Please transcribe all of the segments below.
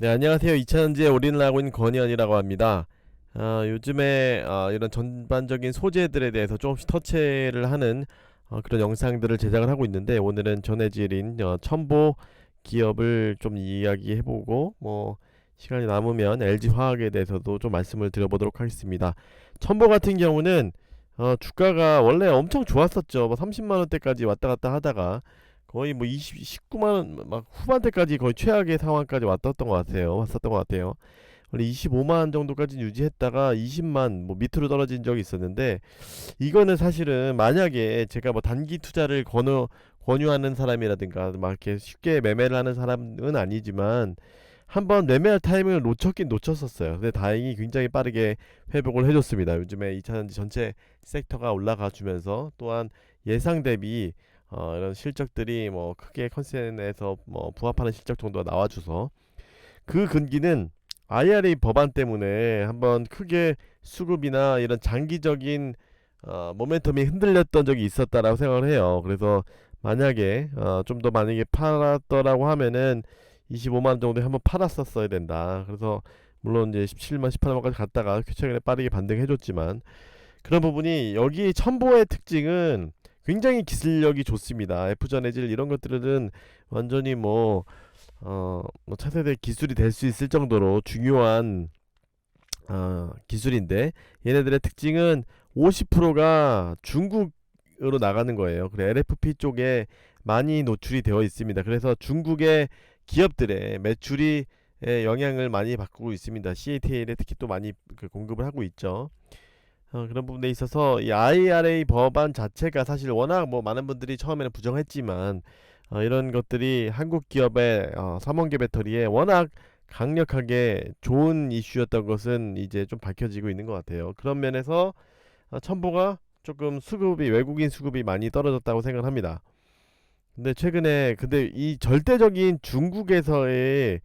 네, 안녕하세요. 2차전지에 올인을 하고 있는 권희연이라고 합니다. 아, 요즘에 아, 이런 전반적인 소재들에 대해서 조금씩 터치를 하는 어, 그런 영상들을 제작을 하고 있는데 오늘은 전해질인 어, 첨보 기업을 좀 이야기해보고 뭐 시간이 남으면 LG 화학에 대해서도 좀 말씀을 드려보도록 하겠습니다. 첨보 같은 경우는 어, 주가가 원래 엄청 좋았었죠. 뭐 30만 원대까지 왔다 갔다 하다가 거의 뭐 20, 19만 원막 후반대까지 거의 최악의 상황까지 왔었던 것 같아요. 왔었던 것 같아요. 원래 25만 원 정도까지 유지했다가 20만 뭐 밑으로 떨어진 적이 있었는데 이거는 사실은 만약에 제가 뭐 단기 투자를 권유 권유하는 사람이라든가 막 이렇게 쉽게 매매를 하는 사람은 아니지만 한번 매매할 타이밍을 놓쳤긴 놓쳤었어요. 근데 다행히 굉장히 빠르게 회복을 해줬습니다. 요즘에 2차전지 전체 섹터가 올라가 주면서 또한 예상 대비 어, 이런 실적들이 뭐 크게 컨센에서 뭐 부합하는 실적 정도가 나와줘서 그 근기는 IRA 법안 때문에 한번 크게 수급이나 이런 장기적인 어, 모멘텀이 흔들렸던 적이 있었다라고 생각을 해요. 그래서 만약에 어, 좀 더 만약에 팔았더라고 하면은 25만 정도에 한번 팔았었어야 된다. 그래서 물론 이제 17만, 18만까지 갔다가 최근에 빠르게 반등해줬지만 그런 부분이 여기 첨보의 특징은 굉장히 기술력이 좋습니다. F전해질 이런 것들은 완전히 뭐, 어, 뭐 차세대 기술이 될 수 있을 정도로 중요한 어, 기술인데 얘네들의 특징은 50%가 중국으로 나가는 거예요. 그래 LFP 쪽에 많이 노출이 되어 있습니다. 그래서 중국의 기업들의 매출이 에 영향을 많이 받고 있습니다. CATL에 특히 또 많이 그 공급을 하고 있죠. 어, 그런 부분에 있어서 이 IRA 법안 자체가 사실 워낙 뭐 많은 분들이 처음에는 부정했지만 어, 이런 것들이 한국 기업의 어, 삼원계 배터리에 워낙 강력하게 좋은 이슈였던 것은 이제 좀 밝혀지고 있는 것 같아요. 그런 면에서 어, 첨보가 조금 수급이 외국인 수급이 많이 떨어졌다고 생각합니다. 근데 최근에 근데 이 절대적인 중국에서의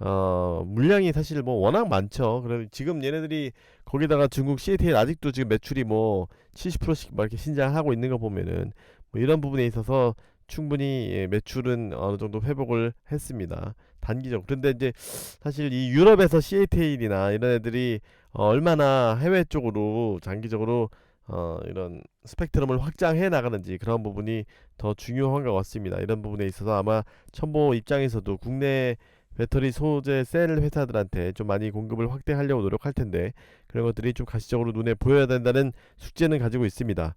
어 물량이 사실 뭐 워낙 많죠. 그래서 지금 얘네들이 거기다가 중국 CATL 아직도 지금 매출이 뭐 70%씩 막 이렇게 신장하고 있는 거 보면은 뭐 이런 부분에 있어서 충분히 예, 매출은 어느 정도 회복을 했습니다. 단기적. 그런데 이제 사실 이 유럽에서 CATL이나 이런 애들이 어 얼마나 해외 쪽으로 장기적으로 어 이런 스펙트럼을 확장해 나가는지 그런 부분이 더 중요한 것 같습니다. 이런 부분에 있어서 아마 첨보 입장에서도 국내 배터리 소재 셀 회사들한테 좀 많이 공급을 확대하려고 노력할 텐데 그런 것들이 좀 가시적으로 눈에 보여야 된다는 숙제는 가지고 있습니다.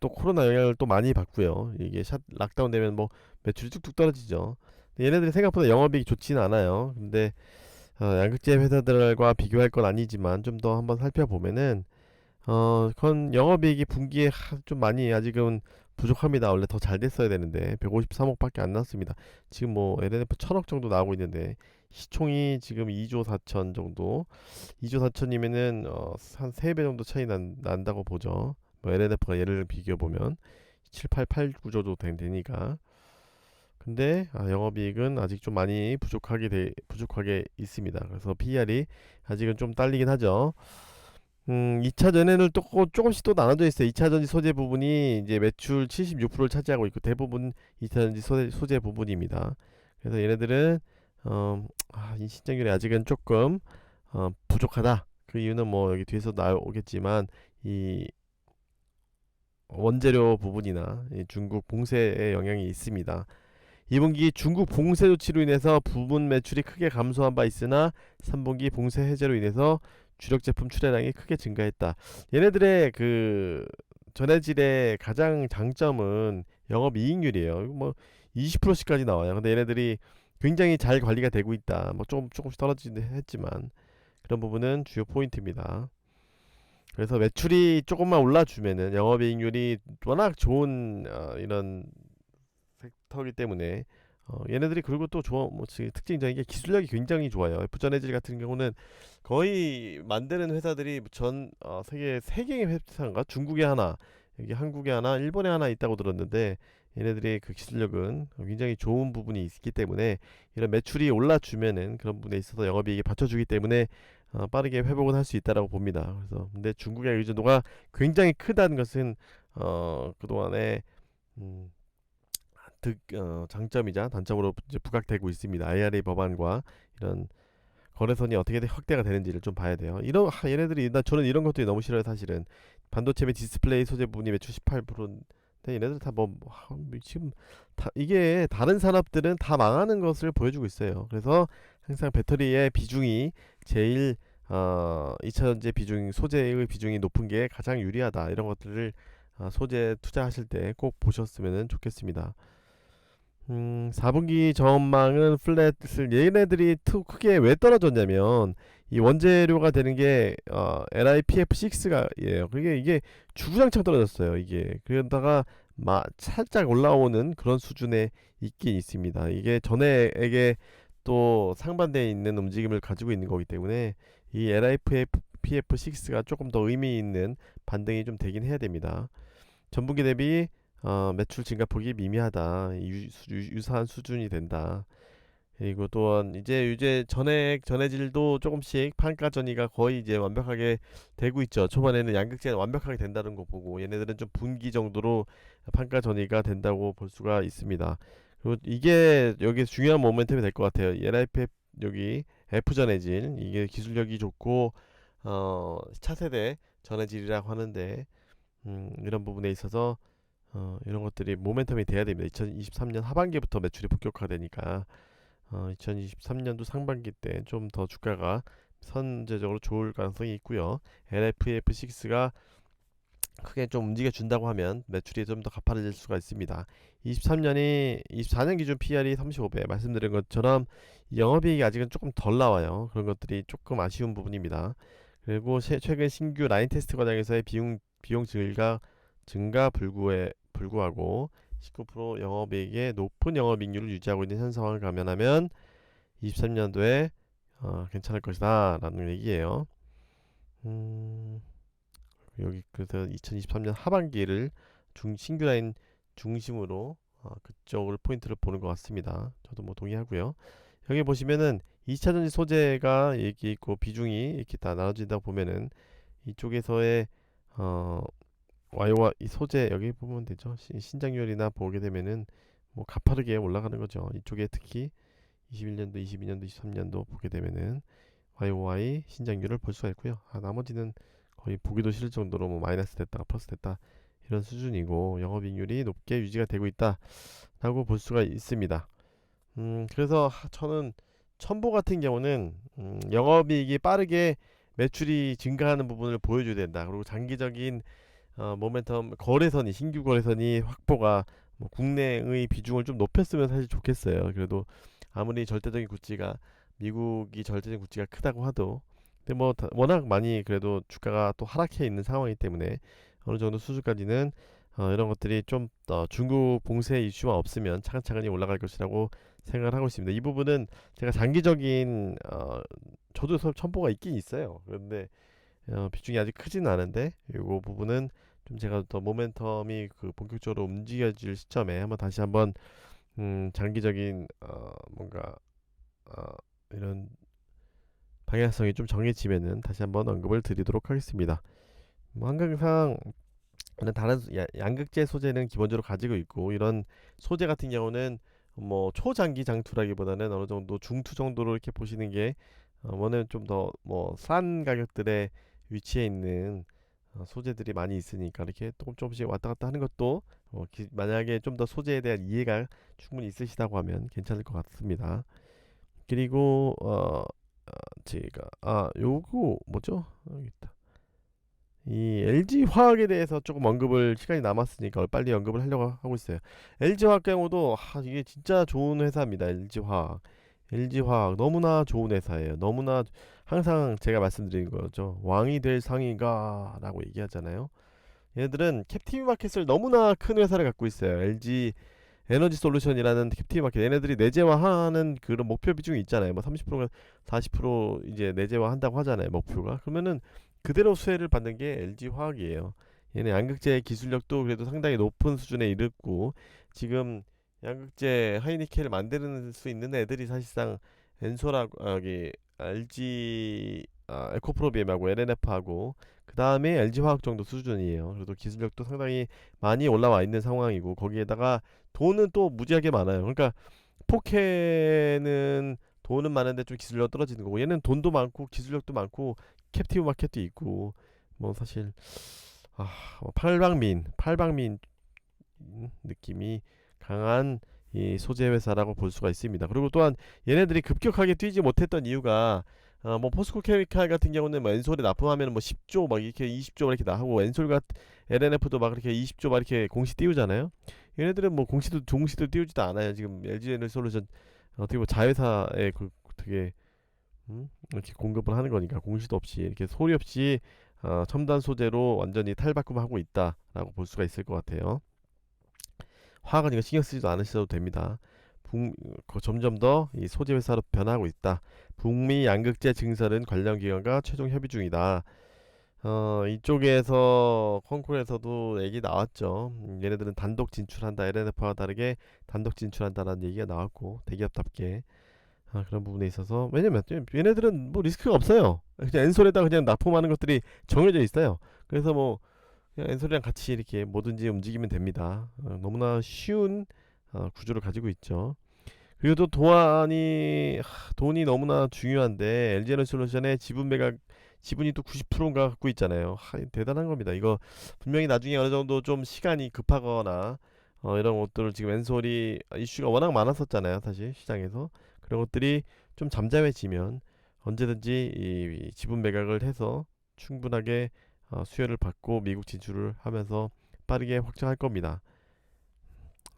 또 코로나 영향을 또 많이 받고요. 이게 샷 락다운 되면 뭐 매출이 뚝뚝 떨어지죠. 얘네들이 생각보다 영업이익이 좋지는 않아요. 근데 어, 양극재 회사들과 비교할 건 아니지만 좀 더 한번 살펴보면은 어, 그건 영업이익이 분기에 하, 좀 많이 아직은 부족합니다. 원래 더 잘 됐어야 되는데 153억밖에 안 났습니다. 지금 뭐 LNF 1000억 정도 나오고 있는데 시총이 지금 2조 4천 정도 2조 4천이면은 어, 한 3배 정도 차이 난, 난다고 보죠. 뭐 LNF가 얘를 비교해 보면 7, 8, 8, 9조도 되니까 근데 아, 영업이익은 아직 좀 많이 부족하게 돼, 부족하게 있습니다. 그래서 PER이 아직은 좀 딸리긴 하죠. 음, 2차 전에는 또 거- 조금씩 또 나눠져 있어요. 2차 전지 소재 부분이 이제 매출 76%를 차지하고 있고 대부분 2차 전지 소재, 소재 부분입니다. 그래서 얘네들은 어, 아, 이 신장률이 아직은 조금 어, 부족하다. 그 이유는 뭐 여기 뒤에서 나오겠지만 이 원재료 부분이나 이 중국 봉쇄의 영향이 있습니다. 2분기 중국 봉쇄 조치로 인해서 부분 매출이 크게 감소한 바 있으나 3분기 봉쇄 해제로 인해서 주력 제품 출하량이 크게 증가했다. 얘네들의 그 전해질의 가장 장점은 영업 이익률이에요. 뭐 20%씩까지 나와요. 근데 얘네들이 굉장히 잘 관리가 되고 있다. 뭐 조금 조금씩 떨어지긴 했지만 그런 부분은 주요 포인트입니다. 그래서 매출이 조금만 올라주면은 영업이익률이 워낙 좋은 어, 이런 섹터이기 때문에 어, 얘네들이 그리고 또 좋아 뭐 지- 특징적인 게 기술력이 굉장히 좋아요. F전해질 같은 경우는 거의 만드는 회사들이 전 어, 세계 세 개의 회사인가 중국에 하나 여기 한국에 하나 일본에 하나 있다고 들었는데 얘네들의 그 기술력은 굉장히 좋은 부분이 있기 때문에 이런 매출이 올라주면은 그런 부분에 있어서 영업이익이 받쳐주기 때문에 어, 빠르게 회복은 할 수 있다라고 봅니다. 그래서 근데 중국의 의존도가 굉장히 크다는 것은 어, 그동안에 음, 득 어, 장점이자 단점으로 이제 부각되고 있습니다. IRA 법안과 이런 거래선이 어떻게 확대가 되는지를 좀 봐야 돼요. 이런 하, 얘네들이 나 저는 이런 것들이 너무 싫어요. 사실은 반도체 및 디스플레이 소재 부분이 매출 18%인데 얘네들 다 뭐 지금 다 이게 다른 산업들은 다 망하는 것을 보여주고 있어요. 그래서 항상 배터리의 비중이 제일 어, 2차 전지 비중 소재의 비중이 높은 게 가장 유리하다. 이런 것들을 아, 소재 투자하실 때 꼭 보셨으면 좋겠습니다. 음, 4분기 전망은 플랫을 얘네들이 투 크게 왜 떨어졌냐면 이 원재료가 되는 게 어, LiPF6가예요. 그게 이게 주구장창 떨어졌어요. 이게 그러다가 마, 살짝 올라오는 그런 수준에 있긴 있습니다. 이게 전에에게 또 상반되어 있는 움직임을 가지고 있는 거기 때문에 이 LiPF6가 조금 더 의미 있는 반등이 좀 되긴 해야 됩니다. 전분기 대비 어, 매출 증가 폭이 미미하다. 유, 유, 유사한 수준이 된다. 그리고 또한 이제 이제 전액 전해질도 조금씩 판가 전이가 거의 이제 완벽하게 되고 있죠. 초반에는 양극재는 완벽하게 된다는 거 보고 얘네들은 좀 분기 정도로 판가 전이가 된다고 볼 수가 있습니다. 그리고 이게 여기 중요한 모멘텀이 될 것 같아요. LIPF 여기 F 전해질 이게 기술력이 좋고 어 차세대 전해질이라고 하는데 음, 이런 부분에 있어서 어, 이런 것들이 모멘텀이 돼야 됩니다. 2023년 하반기부터 매출이 본격화되니까 어, 2023년도 상반기 때 좀 더 주가가 선제적으로 좋을 가능성이 있고요. LFF6가 크게 좀 움직여 준다고 하면 매출이 좀 더 가파라질 수가 있습니다. 23년이 24년 기준 PR이 35배 말씀드린 것처럼 영업이익이 아직은 조금 덜 나와요. 그런 것들이 조금 아쉬운 부분입니다. 그리고 최근 신규 라인 테스트 과정에서의 비용 비용 증가 증가 불구에 불구하고 19% 영업이익의 높은 영업이익률을 유지하고 있는 현 상황을 감안하면 23년도에 어, 괜찮을 것이다 라는 얘기예요. 음, 여기 그래서 2023년 하반기를 중 신규 라인 중심으로 어, 그쪽을 포인트를 보는 것 같습니다. 저도 뭐 동의하고요. 여기 보시면은 2차 전지 소재가 얘기 있고 비중이 이렇게 다 나눠진다고 보면은 이쪽에서의 어 와이와 이 소재 여기 보면 되죠. 신장률이나 보게 되면은 뭐 가파르게 올라가는 거죠. 이쪽에 특히 21년도, 22년도, 23년도 보게 되면은 YOY 신장률을 볼 수가 있고요. 아, 나머지는 거의 보기도 싫을 정도로 뭐 마이너스 됐다가 플러스 됐다 이런 수준이고 영업이익률이 높게 유지가 되고 있다라고 볼 수가 있습니다. 음, 그래서 저는 첨보 같은 경우는 음, 영업이익이 빠르게 매출이 증가하는 부분을 보여줘야 된다. 그리고 장기적인 어, 모멘텀 거래선이 신규 거래선이 확보가 뭐 국내의 비중을 좀 높였으면 사실 좋겠어요. 그래도 아무리 절대적인 구찌가 미국이 절대적인 구찌가 크다고 하도 근데 뭐 다, 워낙 많이 그래도 주가가 또 하락해 있는 상황이기 때문에 어느 정도 수준까지는 어, 이런 것들이 좀 어, 중국 봉쇄 이슈가 없으면 차근차근히 올라갈 것이라고 생각을 하고 있습니다. 이 부분은 제가 장기적인 어, 저도 첨보가 있긴 있어요. 그런데 어, 비중이 아직 크지는 않은데 이 부분은 좀 제가 더 모멘텀이 그 본격적으로 움직여질 시점에 한번 다시 한번 음, 장기적인 어, 뭔가 어, 이런 방향성이 좀 정해지면은 다시 한번 언급을 드리도록 하겠습니다. 뭐 항상 다른 양극재 소재는 기본적으로 가지고 있고 이런 소재 같은 경우는 뭐 초장기 장투라기보다는 어느 정도 중투 정도로 이렇게 보시는 게 어, 뭐는 좀 더 뭐 싼 가격들에 위치해 있는 어, 소재들이 많이 있으니까 이렇게 조금 조금씩 왔다 갔다 하는 것도 어, 기, 만약에 좀 더 소재에 대한 이해가 충분히 있으시다고 하면 괜찮을 것 같습니다. 그리고 어, 어 제가 아 요거 뭐죠? 여기 있다. 이 LG 화학에 대해서 조금 언급을 시간이 남았으니까 빨리 언급을 하려고 하고 있어요. LG 화학 경우도 아, 이게 진짜 좋은 회사입니다. LG 화학. LG 화학 너무나 좋은 회사예요. 너무나 항상 제가 말씀드리는 거죠. 왕이 될 상이가라고 얘기하잖아요. 얘들은 캡티브 마켓을 너무나 큰 회사를 갖고 있어요. LG 에너지 솔루션이라는 캡티브 마켓 얘네들이 내재화하는 그런 목표 비중이 있잖아요. 뭐 30%가 40% 이제 내재화 한다고 하잖아요. 목표가. 그러면은 그대로 수혜를 받는 게 LG 화학이에요. 얘네 양극재 기술력도 그래도 상당히 높은 수준에 이르고 지금 양극재 하이니켈을 만드는 수 있는 애들이 사실상 엔소라고 아, 여기 LG 아, 에코프로비엠하고 LNF하고 그 다음에 LG화학 정도 수준이에요. 그래도 기술력도 상당히 많이 올라와 있는 상황이고 거기에다가 돈은 또 무지하게 많아요. 그러니까 포케는 돈은 많은데 좀 기술력 떨어지는 거고 얘는 돈도 많고 기술력도 많고 캡티브 마켓도 있고 뭐 사실 아, 뭐 팔방민 팔방민 음, 느낌이 강한 이 소재 회사라고 볼 수가 있습니다. 그리고 또한 얘네들이 급격하게 뛰지 못했던 이유가 어, 뭐 포스코 케미칼 같은 경우는 뭐 엔솔에 납품하면 뭐 10조 막 이렇게 20조 막 이렇게 나하고 엔솔과 LNF도 막 이렇게 20조 막 이렇게 공시 띄우잖아요. 얘네들은 뭐 공시도 종시도 띄우지도 않아요. 지금 LG 에너솔루션 어떻게 보면 자회사에 그 되게 음? 이렇게 공급을 하는 거니까 공시도 없이 이렇게 소리 없이 어, 첨단 소재로 완전히 탈바꿈하고 있다라고 볼 수가 있을 것 같아요. 화학은 이거 신경 쓰지도 않으셔도 됩니다. 북, 거- 점점 더 이 소재 회사로 변하고 있다. 북미 양극재 증설은 관련 기관과 최종 협의 중이다. 어, 이쪽에서 콩쿠르에서도 얘기 나왔죠. 음, 얘네들은 단독 진출한다. LNF와 다르게 단독 진출한다라는 얘기가 나왔고 대기업답게 아, 그런 부분에 있어서 왜냐면 얘네들은 뭐 리스크가 없어요. 그냥 엔솔에다 그냥 납품하는 것들이 정해져 있어요. 그래서 뭐 그냥 엔솔이랑 같이 이렇게 뭐든지 움직이면 됩니다. 어, 너무나 쉬운 어, 구조를 가지고 있죠. 그리고 또 도안이 하, 돈이 너무나 중요한데 LG에너솔루션의 지분 매각 지분이 또 90%인가 갖고 있잖아요. 하, 대단한 겁니다. 이거 분명히 나중에 어느 정도 좀 시간이 급하거나 어, 이런 것들을 지금 엔솔이 이슈가 워낙 많았었잖아요. 사실 시장에서 그런 것들이 좀 잠잠해지면 언제든지 이, 이 지분 매각을 해서 충분하게 어, 수혜를 받고 미국 진출을 하면서 빠르게 확장할 겁니다.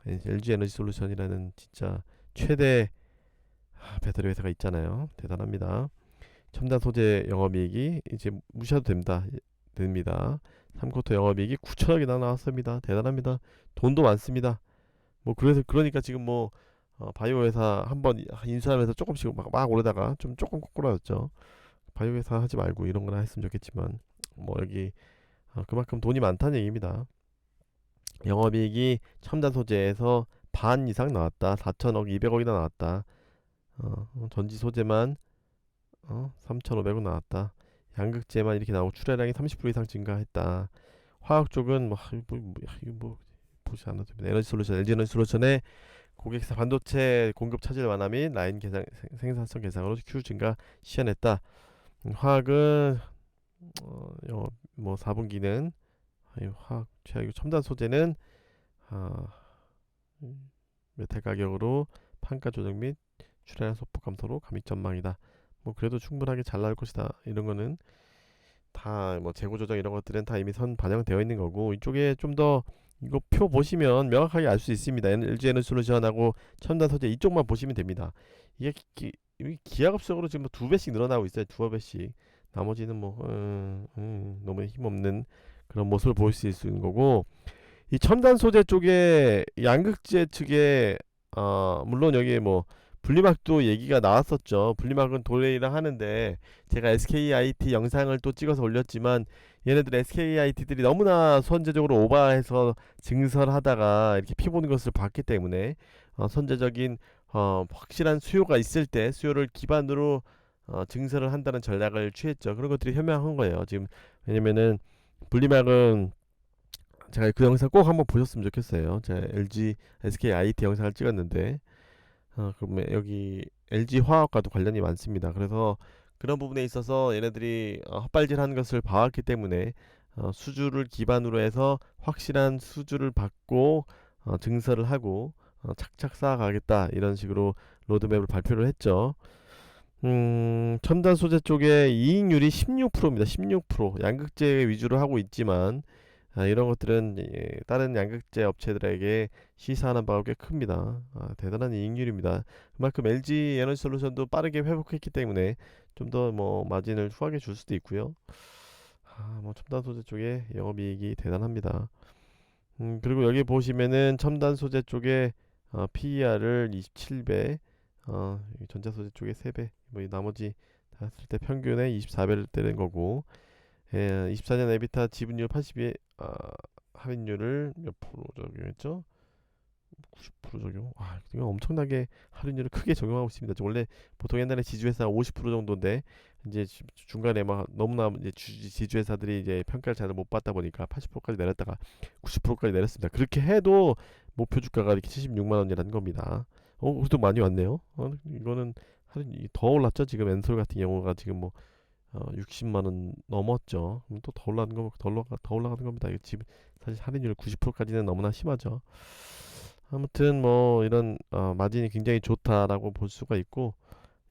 LG 에너지 솔루션이라는 진짜 최대 아, 배터리 회사가 있잖아요. 대단합니다. 첨단 소재 영업이익이 이제 무시해도 됩니다. 됩니다. 3쿼터 영업이익이 9천억이나 나왔습니다. 대단합니다. 돈도 많습니다. 뭐 그래서 그러니까 지금 뭐 어, 바이오 회사 한번 인수하면서 조금씩 막, 막 오르다가 좀 조금 꼬꾸라졌죠. 바이오 회사 하지 말고 이런 거나 했으면 좋겠지만 뭐 여기 어, 그만큼 돈이 많다는 얘기입니다. 영업이익이 첨단 소재에서 반 이상 나왔다. 4천억, 200억이나 나왔다. 어, 어, 전지 소재만 어, 3,500원 나왔다. 양극재만 이렇게 나오고 출하량이 30% 이상 증가했다. 화학 쪽은 뭐, 아, 뭐, 뭐 이거 뭐 보지 않아도 됩니다. 에너지 솔루션, LG 에너지 솔루션의 고객사 반도체 공급 차질 완화 및 라인 생- 생산성 개선으로 Q 증가 시현했다. 음, 화학은 어, 영업 뭐 4분기는 화학 최악이고 첨단 소재는 아, 음, 메탈 가격으로 판가 조정 및 출하량 소폭 감소로 감익 전망이다. 뭐 그래도 충분하게 잘 나올 것이다. 이런 거는 다 뭐 재고 조정 이런 것들은 다 이미 선 반영되어 있는 거고 이쪽에 좀 더 이거 표 보시면 명확하게 알 수 있습니다. LG 에너지 솔루션하고 첨단 소재 이쪽만 보시면 됩니다. 이게 기, 이 기하급수적으로 지금 뭐두 배씩 늘어나고 있어요. 두어 배씩. 나머지는 뭐 음, 음, 너무 힘없는 그런 모습을 보일 수 있는 거고 이 첨단 소재 쪽에 양극재 측에 어 물론 여기 뭐 분리막도 얘기가 나왔었죠. 분리막은 도레이랑 하는데 제가 SKIT 영상을 또 찍어서 올렸지만 얘네들 SKIT들이 너무나 선제적으로 오버해서 증설하다가 이렇게 피 보는 것을 봤기 때문에 어, 선제적인 어, 확실한 수요가 있을 때 수요를 기반으로 어, 증설을 한다는 전략을 취했죠. 그런 것들이 현명한 거예요. 지금 왜냐면은 분리막은 제가 그 영상 꼭 한번 보셨으면 좋겠어요. 제가 LG SK IT 영상을 찍었는데 어, 그러면 여기 LG 화학과도 관련이 많습니다. 그래서 그런 부분에 있어서 얘네들이 어, 헛발질하는 것을 봐왔기 때문에 어, 수주를 기반으로 해서 확실한 수주를 받고 어, 증설을 하고 어, 착착 쌓아가겠다 이런 식으로 로드맵을 발표를 했죠. 음, 첨단 소재 쪽에 이익률이 16%입니다. 16% 양극재 위주로 하고 있지만 아, 이런 것들은 예, 다른 양극재 업체들에게 시사하는 바가 꽤 큽니다. 아, 대단한 이익률입니다. 그만큼 LG 에너지 솔루션도 빠르게 회복했기 때문에 좀 더 뭐 마진을 후하게 줄 수도 있고요. 아, 뭐 첨단 소재 쪽에 영업이익이 대단합니다. 음, 그리고 여기 보시면은 첨단 소재 쪽에 어, PER을 27배, 어, 여기 전자 소재 쪽에 3배, 뭐 이 나머지 다 했을 때 평균에 24배를 때린 거고, 예, 24년 에비타 지분율 82, 아, 할인율을 몇 프로 적용했죠? 90% 적용. 와, 이거 엄청나게 할인율을 크게 적용하고 있습니다. 저 원래 보통 옛날에 지주회사 50% 정도인데 이제 주- 중간에 막 너무나 이제 주- 지주회사들이 이제 평가를 잘 못 받다 보니까 80%까지 내렸다가 90%까지 내렸습니다. 그렇게 해도 목표 주가가 이렇게 76만 원이라는 겁니다. 어, 그래도 많이 왔네요. 어, 이거는 더 올랐죠. 지금 엔솔 같은 경우가 지금 뭐 어, 60만 원 넘었죠. 그럼 또 더 올라가는 거, 더 올라가, 더 올라가는 겁니다. 이거 지금 사실 할인율 90%까지는 너무나 심하죠. 아무튼 뭐 이런 어, 마진이 굉장히 좋다라고 볼 수가 있고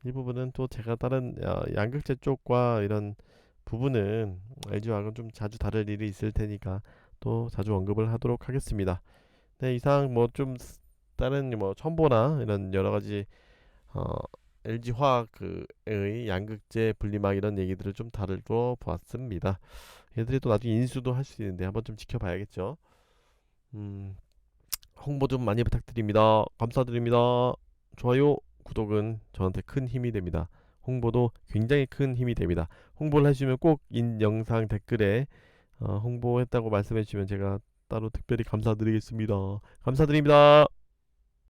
이 부분은 또 제가 다른 어, 양극재 쪽과 이런 부분은 LG화학은 좀 자주 다룰 일이 있을 테니까 또 자주 언급을 하도록 하겠습니다. 네, 이상 뭐좀 다른 뭐 첨보나 이런 여러 가지 어, LG 화학의 양극재 분리막 이런 얘기들을 좀 다루어 보았습니다. 얘들이 또 나중에 인수도 할 수 있는데 한번 좀 지켜봐야겠죠. 음, 홍보 좀 많이 부탁드립니다. 감사드립니다. 좋아요, 구독은 저한테 큰 힘이 됩니다. 홍보도 굉장히 큰 힘이 됩니다. 홍보를 해주시면 꼭 인 영상 댓글에 어, 홍보했다고 말씀해 주시면 제가 따로 특별히 감사드리겠습니다. 감사드립니다.